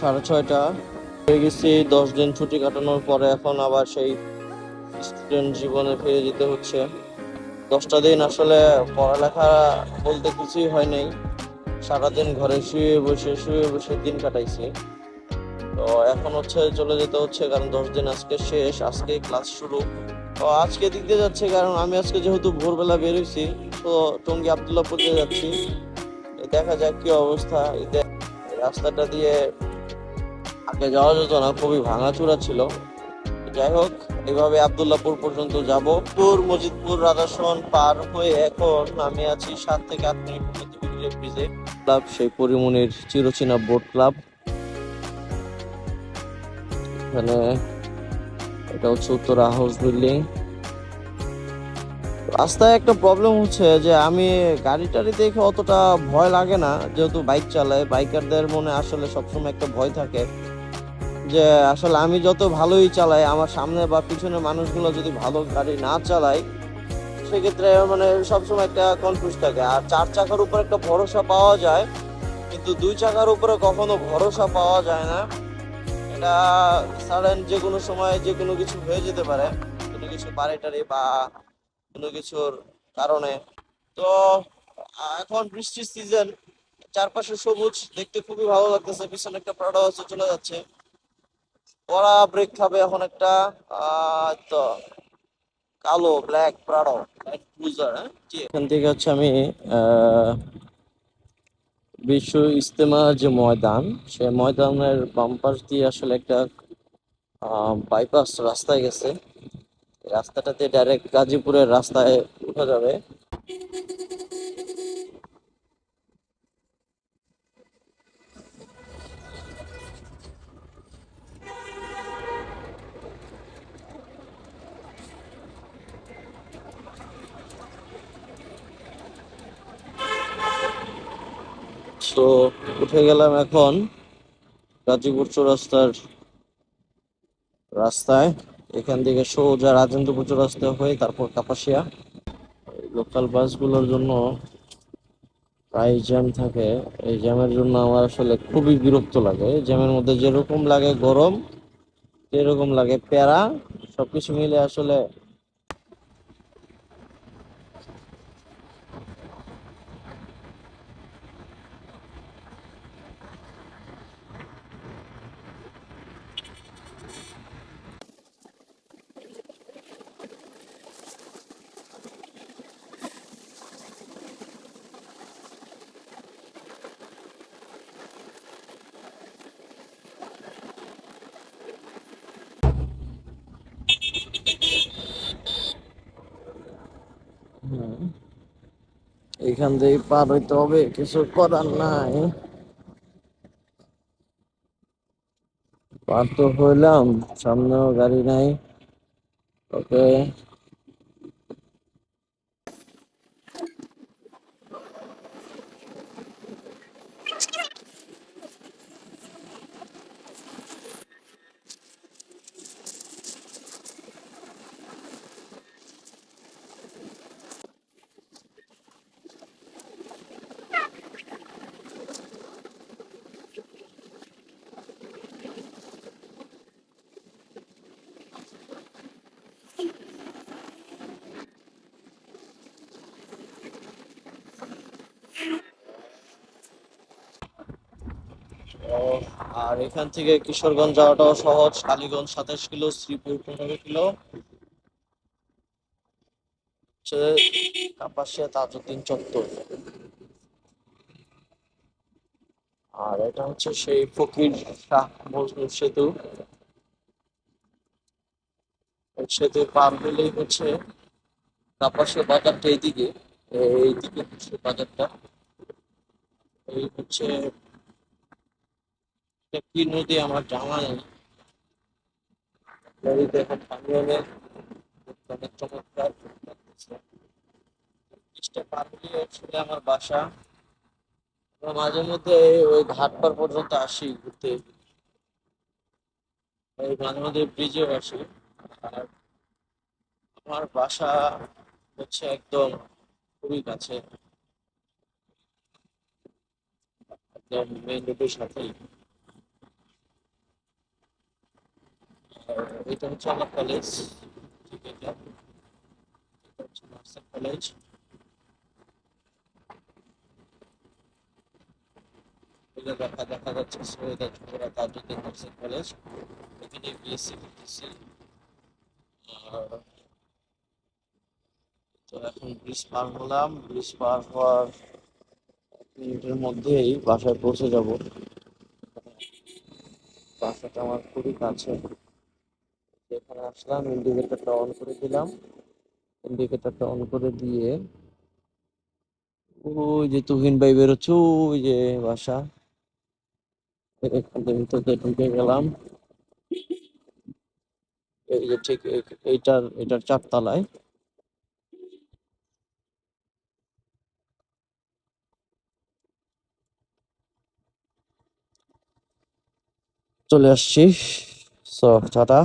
সাড়ে ছয়টা। হয়ে গেছি, দশ দিন ছুটি কাটানোর পরে এখন আবার সেই স্টুডেন্ট জীবনে ফিরে যেতে হচ্ছে। দশটা দিন আসলে পড়ালেখা বলতে কিছুই হয় নাই। সারাদিন ঘরে শুয়ে বসে শুয়ে বসে দিন কাটাইছি। তো এখন হচ্ছে চলে যেতে হচ্ছে, কারণ দশ দিন আজকে শেষ, আজকে ক্লাস শুরু। তো আজকে দিক দিয়ে যাচ্ছে, কারণ আমি আজকে যেহেতু ভোরবেলা বেরোইছি তো টঙ্গি আবদুল্লাপুর দিয়ে যাচ্ছি। দেখা যাক কি অবস্থা। রাস্তাটা দিয়ে আগে যাওয়া যেত না, খুবই ভাঙাচুরা ছিল। যাই হোক এইভাবে আবদুল্লাপুর পর্যন্ত যাব। পুর মজিদপুর রাজাসন পার হয়ে এখন আমি আছি সাত থেকে আট মিনিট মধ্যে ব্রিজে ক্লাব, সেই পরিমনির চিরচেনা বোট ক্লাব এখানে এটা হচ্ছে উত্তরা হাউস বিল্ডিং রাস্তায় একটা প্রবলেম হচ্ছে যে আমি গাড়ি টাড়ি দেখে অতটা ভয় লাগে না, যেহেতু বাইক চালায়। বাইকারদের মনে আসলে সবসময় একটা ভয় থাকে। যে আসলে আমি যত ভালোই চালাই, আমার সামনে বা পিছনে মানুষগুলো যদি ভালো গাড়ি না চালায়, সেক্ষেত্রে মানে সবসময় একটা কনফিউজ থাকে। আর চার চাকার উপর একটা ভরসা পাওয়া যায়, কিন্তু দুই চাকার উপরে কখনো ভরসা পাওয়া যায় না। এটা সাডেন যে কোনো সময় যে কোনো কিছু হয়ে যেতে পারে, কোনো কিছু বাড়ি টাড়ি বা কোনো কিছুর কারণে। তো, এখন বৃষ্টির সিজন চারপাশে সবুজ, দেখতে খুবই ভালো লাগতেছে, পিছনে একটা প্রাডো চলে যাচ্ছে। ওরা ব্রেক খাবে এখন একটা তো কালো ব্ল্যাক প্রাডো ক্রুজার এখান থেকে হচ্ছে আমি বিশ্ব ইজতেমা যে ময়দান, সে ময়দানের বাম পাশ দিয়ে আসলে একটা বাইপাস রাস্তায় গেছে। রাস্তাটাতে ডাইরেক্ট গাজীপুরের রাস্তায় উঠা যাবে। তো উঠে গেলাম এখন গাজীপুর চৌরাস্তার রাস্তায়। এখান থেকে সোজা রাজেন্দ্রপুর চৌরাস্তা হয়ে তারপর কাপাসিয়া। লোকাল বাসগুলোর জন্য প্রায় জ্যাম থাকে। এই জ্যামের জন্য আমার আসলে খুবই বিরক্ত লাগে। জ্যামের মধ্যে যেরকম লাগে গরম, সেরকম লাগে প্যারা। সবকিছু মিলে আসলে এখান থেকে পার হইতে হবে, কিছু করার নাই। পার তো হইলাম, সামনেও গাড়ি নাই। ওকে। আর এখান থেকে কিশোরগঞ্জ যাওয়াটাও সহজ। কালীগঞ্জ সাতাশ কিলো, শ্রীপুর পনেরো কিলো। কাপাসিয়া তাজউদ্দিন চত্বর। আর এটা হচ্ছে সেই ফকির শাহ মজনু সেতু। সেতু পার হলেই হচ্ছে কাপাসিয়া বাজারটা এইদিকে। এইদিকে হচ্ছে বাজারটা। এই হচ্ছে এটা কি নদী আমার জানা নেই। নদীতে এখন পানি অনেক চমৎকার। আমার বাসা। মাঝে মধ্যে ওই ঘাট পার পর্যন্ত আসি ঘুরতে। এই মাঝে মধ্যে ব্রিজেও আসি। আর আমার বাসা হচ্ছে একদম খুবই কাছে। একদম মেইন রোডের সাথেই। এটা হচ্ছে আমার কলেজ ঠিক এটা এটা হচ্ছে কলেজ দেখা যাচ্ছে কলেজ এখানে বিএসসি তো এখন ব্রিজ হলাম। ব্রিজ হওয়ার মিনিটের মধ্যেই বাসায় পৌঁছে যাব। বাসাটা আমার খুবই কাছে এখানে আসলাম ইন্ডিকেটরটা অন করে দিলাম। ইন্ডিকেটরটা অন করে দিয়ে ওই যে তুহিন ভাই বেরোচ্ছে, ওই যে বাসা। এখান থেকে ঢুকে গেলাম। এই যে ঠিক এই- এইটার, এটার চারতলায়। চলে আসছি। So, tata.